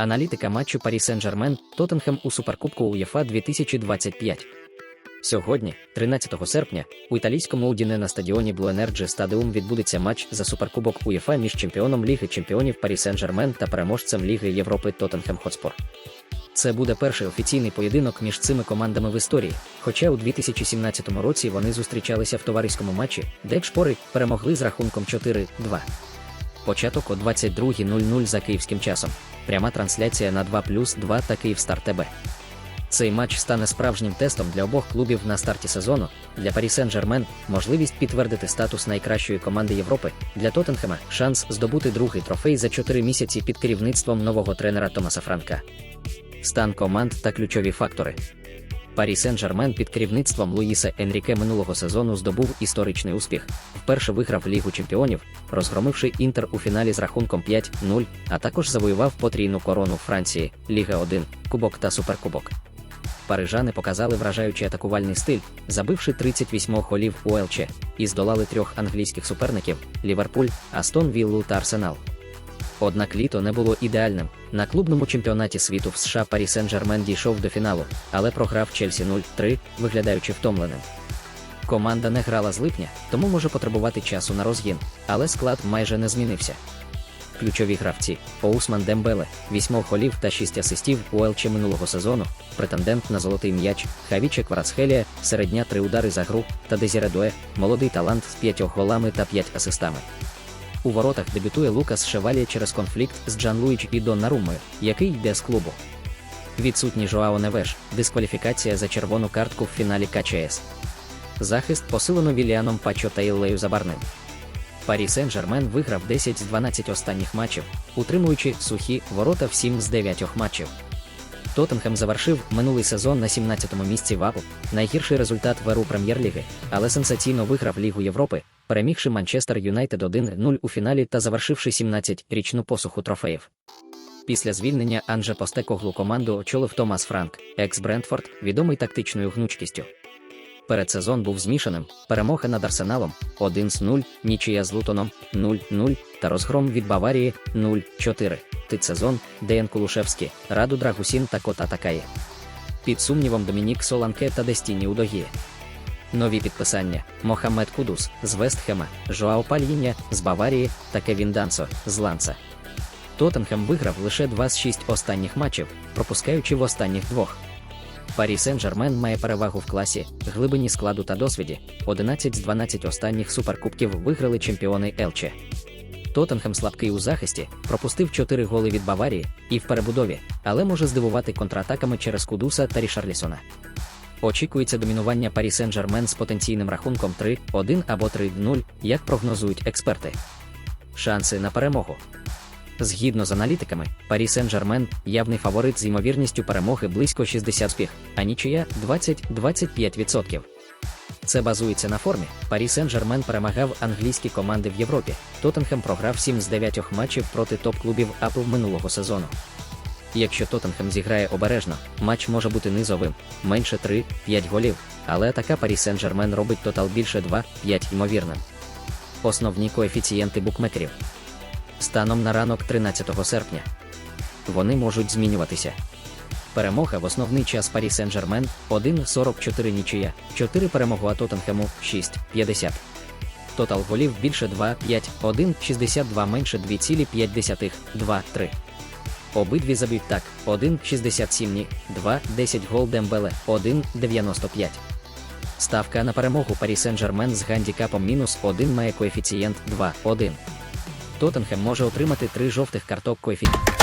Аналітика матчу Парі Сен-Жермен Тоттенхем у Суперкубку УЄФА 2025. Сьогодні, 13 серпня, у італійському Удіне на стадіоні Blue Energy Stadium відбудеться матч за Суперкубок УЄФА між чемпіоном Ліги Чемпіонів Парі Сен-Жермен та переможцем Ліги Європи Тоттенхем Хотспор. Це буде перший офіційний поєдинок між цими командами в історії, хоча у 2017 році вони зустрічалися в товариському матчі, де шпори перемогли з рахунком 4-2. Початок о 22.00 за київським часом. Пряма трансляція на 2 плюс 2 та Київстар ТБ. Цей матч стане справжнім тестом для обох клубів на старті сезону. Для Парі Сен-Жермен можливість підтвердити статус найкращої команди Європи. Для Тоттенхема шанс здобути другий трофей за 4 місяці під керівництвом нового тренера Томаса Франка. Стан команд та ключові фактори. Парі Сен-Жермен під керівництвом Луїса Енріке минулого сезону здобув історичний успіх. Вперше виграв Лігу чемпіонів, розгромивши Інтер у фіналі з рахунком 5-0, а також завоював потрійну корону Франції, Ліга 1, Кубок та Суперкубок. Парижани показали вражаючий атакувальний стиль, забивши 38 голів у ЛЧ, і здолали трьох англійських суперників Ліверпуль, Астон Віллу та Арсенал. Однак літо не було ідеальним. На клубному чемпіонаті світу в США Парі Сен-Жермен дійшов до фіналу, але програв Челсі 0-3, виглядаючи втомленим. Команда не грала з липня, тому може потребувати часу на розгін, але склад майже не змінився. Ключові гравці Оусман Дембеле, 8 голів та 6 асистів у ЛЧ минулого сезону, претендент на золотий м'яч, Хавіче Кварацхелія, середня 3 удари за гру та Дезіре Дуе, молодий талант з 5 голами та 5 асистами. У воротах дебютує Лукас Шевалія через конфлікт з Джан Луїч і Доннарумою, який йде з клубу. Відсутній Жоао Невеш, дискваліфікація за червону картку в фіналі КЧС. Захист посилено Віліаном Пачо та Іллею Забарним. Парі Сен-Жермен виграв 10 з 12 останніх матчів, утримуючи сухі ворота в 7 з 9 матчів. Тоттенхем завершив минулий сезон на 17-му місці в АПУ, найгірший результат в еру прем'єр-ліги, але сенсаційно виграв Лігу Європи, перемігши Манчестер Юнайтед 1-0 у фіналі та завершивши 17-річну посуху трофеїв. Після звільнення Анже Постекоглу команду очолив Томас Франк, екс Брентфорд, відомий тактичною гнучкістю. Передсезон був змішаним, перемога над Арсеналом 1-0, нічия з Лутоном 0-0 та розгром від Баварії 0-4. Тит-сезон Деян Кулушевський, Раду Драгусін та Кота Такає. Під сумнівом Домінік Соланке та Дестіні Удогіє. Нові підписання Мохаммед Кудус з Вестхема, Жоао Пальїня з Баварії та Кевін Дансо з Ланца. Тоттенхем виграв лише 2 з 6 останніх матчів, пропускаючи в останніх двох. Парі Сен-Жермен має перевагу в класі, глибині складу та досвіді. 11 з 12 останніх суперкубків виграли чемпіони Елче. Тоттенхем слабкий у захисті, пропустив 4 голи від Баварії і в перебудові, але може здивувати контратаками через Кудуса та Рішарлісона. Очікується домінування Парі Сен-Жермен з потенційним рахунком 3-1 або 3-0, як прогнозують експерти. Шанси на перемогу. Згідно з аналітиками, Парі Сен-Жермен явний фаворит з ймовірністю перемоги близько 60 спіх, а нічия 20-25%. Це базується на формі. Парі Сен-Жермен перемагав англійські команди в Європі. Тоттенхем програв 7 з 9 матчів проти топ-клубів АПЛ минулого сезону. Якщо Тоттенхем зіграє обережно, матч може бути низовим, менше 3-5 голів, але атака Парі Сен-Жермен робить тотал більше 2-5 ймовірним. Основні коефіцієнти букмекерів станом на ранок 13 серпня. Вони можуть змінюватися. Перемога в основний час Парі Сен-Жермен 1,44 нічия, 4 перемогу Тоттенхему 6,50. Тотал голів більше 2,5, 1,62 менше 2,5, 2,3. Обидві забив так, 1,67 ні, 2,10 гол Дембеле, 1,95. Ставка на перемогу Парі Сен-Жермен з гандікапом мінус 1 має коефіцієнт 2,1. Тоттенхем може отримати три жовтих карток коефіцієнт.